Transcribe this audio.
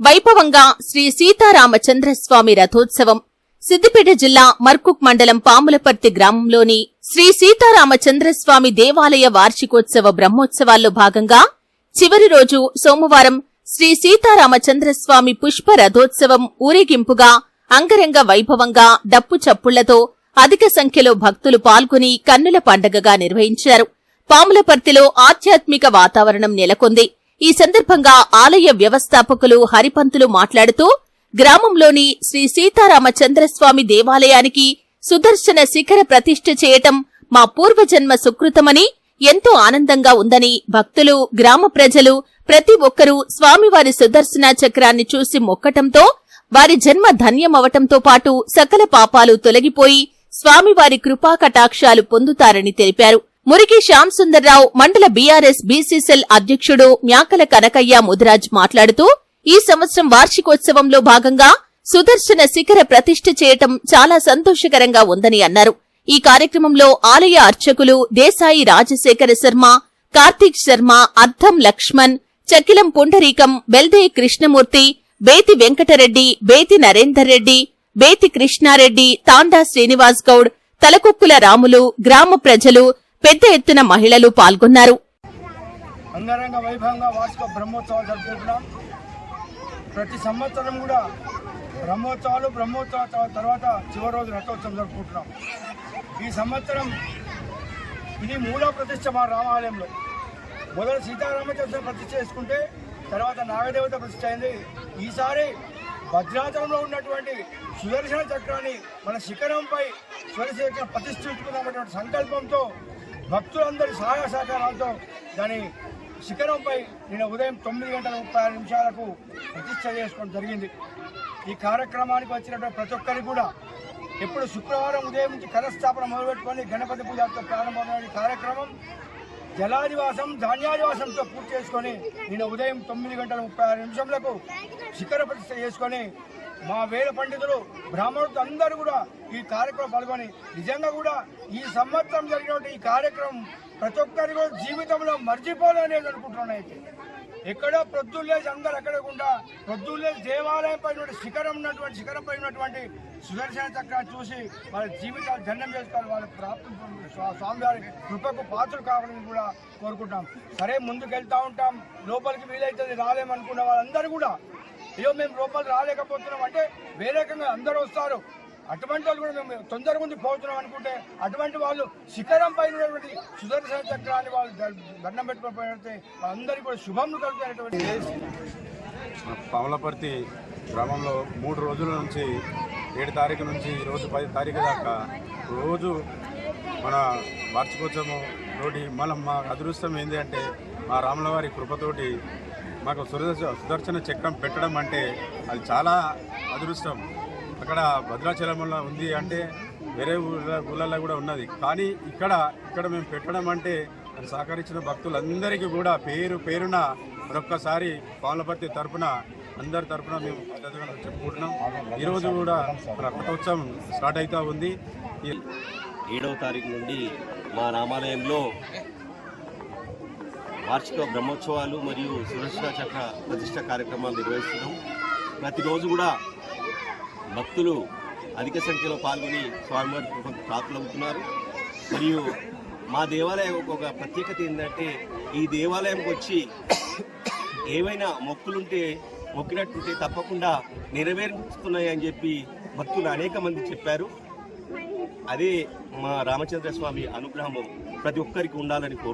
వైభవంగా శ్రీ సీతారామచంద్రస్వామి రథోత్సవం. సిద్దిపేట జిల్లా మర్కుక్ మండలం పాములపర్తి గ్రామంలోని శ్రీ సీతారామచంద్రస్వామి దేవాలయ వార్షికోత్సవ బ్రహ్మోత్సవాల్లో భాగంగా చివరి రోజు సోమవారం శ్రీ సీతారామచంద్రస్వామి పుష్ప రథోత్సవం ఊరేగింపుగా అంగరంగ వైభవంగా డప్పు చప్పుళ్ళతో అధిక సంఖ్యలో భక్తులు పాల్గొని కన్నుల పండగగా నిర్వహించారు. పాములపర్తిలో ఆధ్యాత్మిక వాతావరణం నెలకొంది. ఈ సందర్భంగా ఆలయ వ్యవస్థాపకులు హరిపంతులు మాట్లాడుతూ గ్రామంలోని శ్రీ సీతారామచంద్రస్వామి దేవాలయానికి సుదర్శన శిఖర ప్రతిష్ఠ చేయటం మా పూర్వజన్మ సుకృతమని ఎంతో ఆనందంగా ఉందని భక్తులు గ్రామ ప్రజలు ప్రతి ఒక్కరూ స్వామివారి సుదర్శన చక్రాన్ని చూసి మొక్కటంతో వారి జన్మ ధన్యమవటంతో పాటు సకల పాపాలు తొలగిపోయి స్వామివారి కృపాకటాక్షాలు పొందుతారని తెలిపారు. మురికి శ్యామ్ సుందర్రావు మండల బీఆర్ఎస్ బీసీసెల్ అధ్యక్షుడు మ్యాకల కనకయ్య ముదిరాజ్ మాట్లాడుతూ ఈ సంవత్సరం వార్షికోత్సవంలో భాగంగా సుదర్శన శిఖర ప్రతిష్ఠ చేయటం చాలా సంతోషకరంగా ఉందని అన్నారు. ఈ కార్యక్రమంలో ఆలయ అర్చకులు దేశాయి రాజశేఖర శర్మ కార్తీక్ శర్మ అర్థం లక్ష్మణ్ చకిలం పుండరీకం బెల్దే కృష్ణమూర్తి బేతి వెంకటరెడ్డి బేతి నరేందర్ రెడ్డి బేతి కృష్ణారెడ్డి తాండా శ్రీనివాస్ గౌడ్ తలకొక్కుల రాములు గ్రామ ప్రజలు పెద్ద ఎత్తున మహిళలు పాల్గొన్నారు. అంగరంగ వైభవంగా వార్షిక బ్రహ్మోత్సవాలు జరుపుకుంటున్నాం. ప్రతి సంవత్సరం కూడా బ్రహ్మోత్సవాలు బ్రహ్మోత్సవ తర్వాత చివరి రోజు రథోత్సవం జరుపుకుంటున్నాం. ఈ సంవత్సరం ఇది మూడో ప్రతిష్ట మా రామాలయంలో. మొదలు సీతారామచంద్ర ప్రతిష్ట చేసుకుంటే తర్వాత నాగదేవత ప్రతిష్ట అయింది. ఈసారి భద్రాచలంలో ఉన్నటువంటి సుదర్శన చక్రాన్ని మన శిఖరంపై సుదర్శన ప్రతిష్ఠించుకున్నటువంటి సంకల్పంతో భక్తులందరి సహాయ సహకారాలతో దాని శిఖరంపై నిన్న ఉదయం తొమ్మిది గంటల ముప్పై ఆరు నిమిషాలకు ప్రతిష్ట చేసుకోవడం జరిగింది. ఈ కార్యక్రమానికి వచ్చినటువంటి ప్రతి ఒక్కరికి కూడా ఎప్పుడు శుక్రవారం ఉదయం నుంచి కలస్థాపన మొదలుపెట్టుకొని గణపతి పూజతో ప్రారంభమైన ఈ కార్యక్రమం జలాదివాసం ధాన్యాదివాసంతో పూర్తి చేసుకొని నిన్న ఉదయం తొమ్మిది గంటల ముప్పై ఆరు నిమిషంలకు శిఖర ప్రతిష్ట చేసుకొని మా వేద పండితులు బ్రాహ్మణులు అందరూ కూడా ఈ కార్యక్రమం పాల్గొని నిజంగా కూడా ఈ సంవత్సరం జరిగినటువంటి ఈ కార్యక్రమం ప్రతి ఒక్కరి కూడా జీవితంలో మర్చిపోలేనేది అనుకుంటున్నాను అయితే ఎక్కడో ప్రొద్దులేసి అందరు ఎక్కడకుండా ప్రొద్దులేసి దేవాలయం పైన శిఖరం ఉన్నటువంటి శిఖరం పైన ఉన్నటువంటి సుదర్శన చక్రాన్ని చూసి వాళ్ళ జీవితాలు దండం చేసుకోవాలి వాళ్ళ ప్రాప్తి స్వా- స్వామివారి కృపకు పాత్రలు కావాలని కూడా కోరుకుంటాం సరే ముందుకు వెళ్తూ ఉంటాం. లోపలికి వీలైతుంది రాలేమనుకున్న వాళ్ళందరూ కూడా అయ్యో మేము రూపాయలు రాలేకపోతున్నాం. అంటే వేరే రకంగా అందరూ వస్తారు. అటువంటి వాళ్ళు కూడా మేము తొందరగా ముందు పోతున్నాం అనుకుంటే అటువంటి వాళ్ళు శిఖరం పైన ఉన్నటువంటి సుదర్శన చక్రాన్ని వాళ్ళు దండం పెట్టుకొని పోయినట్టే వాళ్ళందరికీ కూడా శుభములు కలుగుతాయటువంటి పాములపర్తి గ్రామంలో మూడు రోజుల నుంచి ఏడు తారీఖు నుంచి ఈరోజు పది తారీఖు దాకా రోజు మన వార్షికోత్సవం తోటి మనం మా అదృష్టం ఏంటి అంటే మా రాములవారి కృపతోటి మాకు సుదర్శ సుదర్శన చక్రం పెట్టడం అంటే అది చాలా అదృష్టం. అక్కడ భద్రాచలంలో ఉంది అంటే వేరే ఊళ్ళ ఊళ్ళల్లో కూడా ఉన్నది. కానీ ఇక్కడ ఇక్కడ మేము పెట్టడం అంటే అది సహకరించిన భక్తులందరికీ కూడా పేరు పేరున మరొక్కసారి పాలపర్తి తరపున అందరి తరపున మేము పద్ధతిగా చెప్పుకుంటున్నాం. ఈరోజు కూడా మన రథోత్సవం స్టార్ట్ అవుతూ ఉంది. ఏడవ తారీఖు నుండి మా రామాలయంలో వార్షిక బ్రహ్మోత్సవాలు మరియు సురక్షా చక్ర ప్రతిష్ట కార్యక్రమాలు నిర్వహిస్తున్నాం. ప్రతిరోజు కూడా భక్తులు అధిక సంఖ్యలో పాల్గొని స్వామివారి కృపకు పాత్రలవుతున్నారు మరియు మా దేవాలయం ఒక ప్రత్యేకత ఏంటంటే ఈ దేవాలయంకి వచ్చి ఏవైనా మొక్కులుంటే మొక్కినట్టుంటే తప్పకుండా నెరవేరుతున్నాయి అని చెప్పి భక్తులు అనేక మంది చెప్పారు. అదే మా రామచంద్ర స్వామి అనుగ్రహము ప్రతి ఒక్కరికి ఉండాలని కోరు